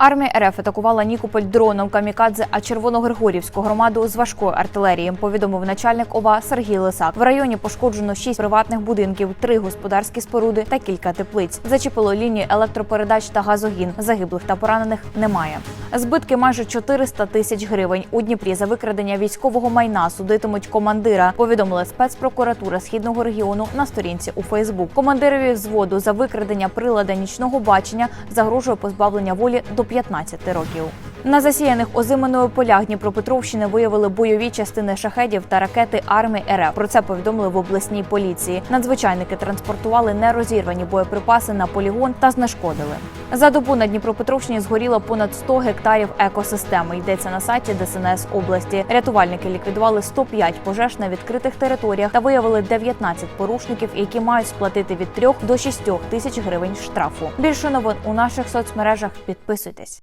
Армія РФ атакувала Нікополь дроном камікадзе, а Червоногригорівську громаду з важкої артилерії. Повідомив начальник ОВА Сергій Лисак. В районі пошкоджено шість приватних будинків, три господарські споруди та кілька теплиць. Зачепило лінії електропередач та газогін. Загиблих та поранених немає. Збитки майже 400 тисяч гривень. У Дніпрі за викрадення військового майна судитимуть командира. Повідомила спецпрокуратура східного регіону на сторінці у Фейсбук. Командирові взводу за викрадення прилада нічного бачення загрожує позбавлення волі до 15 років. На засіяних озиманою полях Дніпропетровщини виявили бойові частини шахедів та ракети армії РФ. Про це повідомили в обласній поліції. Надзвичайники транспортували нерозірвані боєприпаси на полігон та знешкодили. За добу на Дніпропетровщині згоріло понад 100 гектарів екосистеми. Йдеться на сайті ДСНС області. Рятувальники ліквідували 105 пожеж на відкритих територіях та виявили 19 порушників, які мають сплатити від 3 до 6 тисяч гривень штрафу. Більше новин у наших соцмережах. Підписуйтесь.